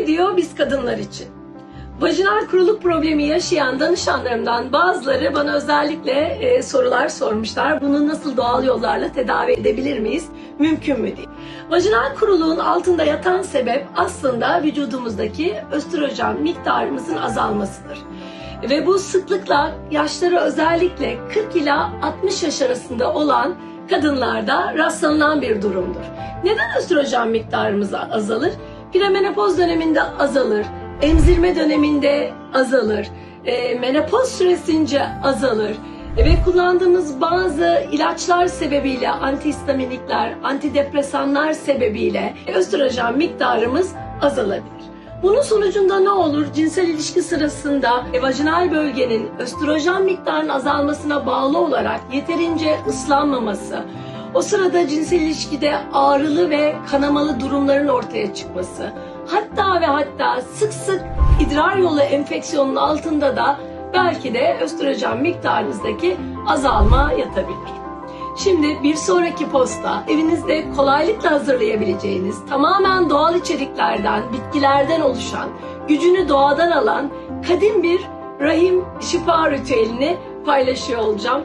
video biz kadınlar için. Vajinal kuruluk problemi yaşayan danışanlarımdan bazıları bana özellikle e, sorular sormuşlar. Bunu nasıl doğal yollarla tedavi edebilir miyiz? Mümkün mü diye. Vajinal kuruluğun altında yatan sebep aslında vücudumuzdaki östrojen miktarımızın azalmasıdır. Ve bu sıklıkla yaşları özellikle 40 ila 60 yaş arasında olan kadınlarda rastlanılan bir durumdur. Neden östrojen miktarımız azalır? Premenopoz döneminde azalır, emzirme döneminde azalır, e, menopoz süresince azalır ve kullandığımız bazı ilaçlar sebebiyle antihistaminikler, antidepresanlar sebebiyle östrojen miktarımız azalabilir. Bunun sonucunda ne olur? Cinsel ilişki sırasında e, vajinal bölgenin östrojen miktarının azalmasına bağlı olarak yeterince ıslanmaması, o sırada cinsel ilişkide ağrılı ve kanamalı durumların ortaya çıkması, hatta ve hatta sık sık idrar yolu enfeksiyonunun altında da belki de östrojen miktarınızdaki azalma yatabilir. Şimdi bir sonraki posta evinizde kolaylıkla hazırlayabileceğiniz tamamen doğal içeriklerden, bitkilerden oluşan, gücünü doğadan alan kadim bir rahim şifa ritüelini paylaşıyor olacağım.